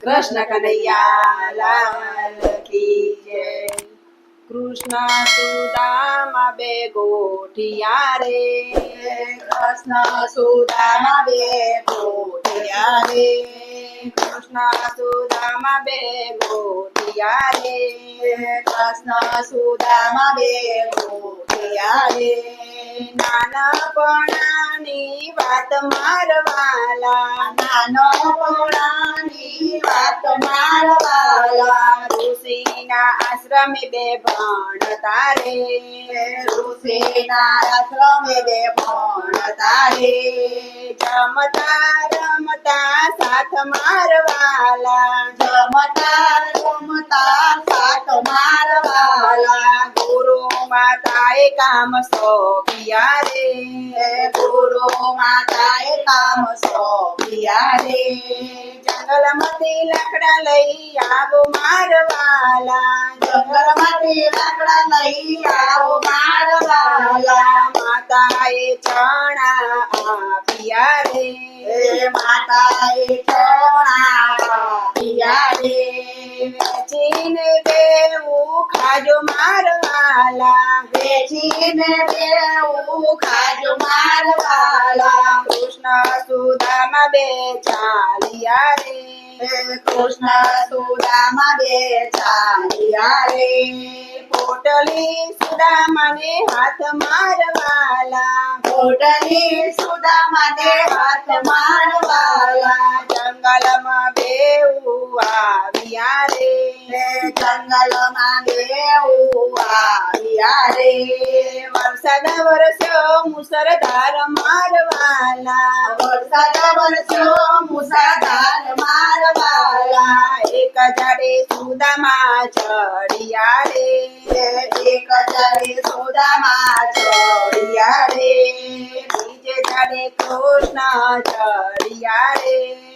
કૃષ્ણ કનૈયા લાલ કી કૃષ્ણ સુદામા બે ગોઠિયા રે કૃષ્ણ સુદામા બે ગોઠિયા રે કૃષ્ણ સુદામા બે ગોઠિયા રે કૃષ્ણ સુદામા બે ગોઠિયા રે વાત મારવાલા. ઋષિના આશ્રમે બે ભણ તારે. ઋષિના આશ્રમે બે ભણ તારે. જમતા રમતા સાથ મારવાલા. જમતા રમતા સાત મારવાલા ગુરુ માતાએ કામ સોંપ્યા રે ગુરુ માતાએ કામ સોંપ્યા રે જંગલમાંથી લાકડા લઈ આવો મારવાલા, જંગલમાંથી લાકડા લઈ આવો મારવાલા. માતાએ ચણા આપ્યા રે માતાએ ચણા આપ્યા રે વેચીને બેવું ખાજો મારવાલા બેચીને બેવું ખાજો મારવાલા કૃષ્ણ સુદામા બે ચાલિયા રે કૃષ્ણ સુદામા બે ચાલ્યા રે પોટલી સુદામાને હાથ મારવાલા કોટલી સુદામાને હાથ મારવાલા જંગલમાં બેવું આવ્યા રે જંગલમાં દેવું આવ્યા રે વરસાદ વરસ્યો મુસળધાર મારવાલા. વરસાદ વરસ્યો મુસાધાર મારવાલા. એક જાડે સુદામા ચડિયા રે એક જાડે સુદામા ચોડિયા રે બીજે જાડે કૃષ્ણ ચડિયા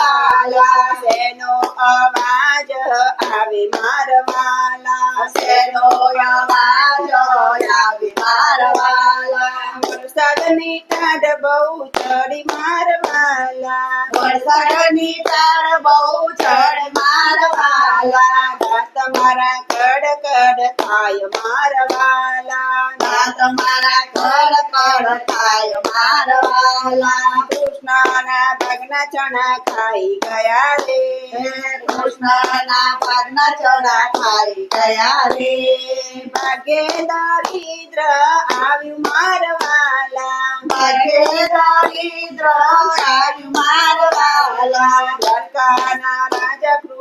મારવાલા તેનો અવાજ આવે મારવાલા. સેનો અવાજ આવી મારવાલા. વરસાદની ટાઢ બહુ ચડી મારવાલા. વરસાદની તાર બહુ ચડ મારવાલા. તમારા કડ કડ થાય મારવાલા. દાંત મારા કડ કડ થાય મારવાલા. કૃષ્ણના ભગના ચણા ખાઈ ગયા રે. કૃષ્ણના પગના ચણા ખાઈ ગયા રે. ભાગે દારિદ્ર આવ્યું મારવાલા ભાગે દારિદ્ર આવ્યું મારવાલા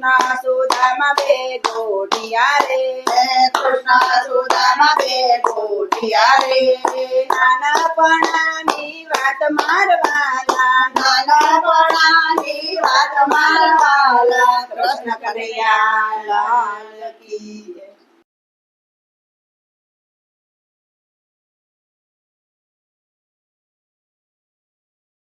કૃષ્ણ સુદામા બે ગોઢિયા રે. કૃષ્ણ સુદામા બે ગોઢિયા રે. નાનાપણાની વાત મારવાલા. નાનાપણાની વાત મારવાલા. કૃષ્ણ કનૈયા લાલ કી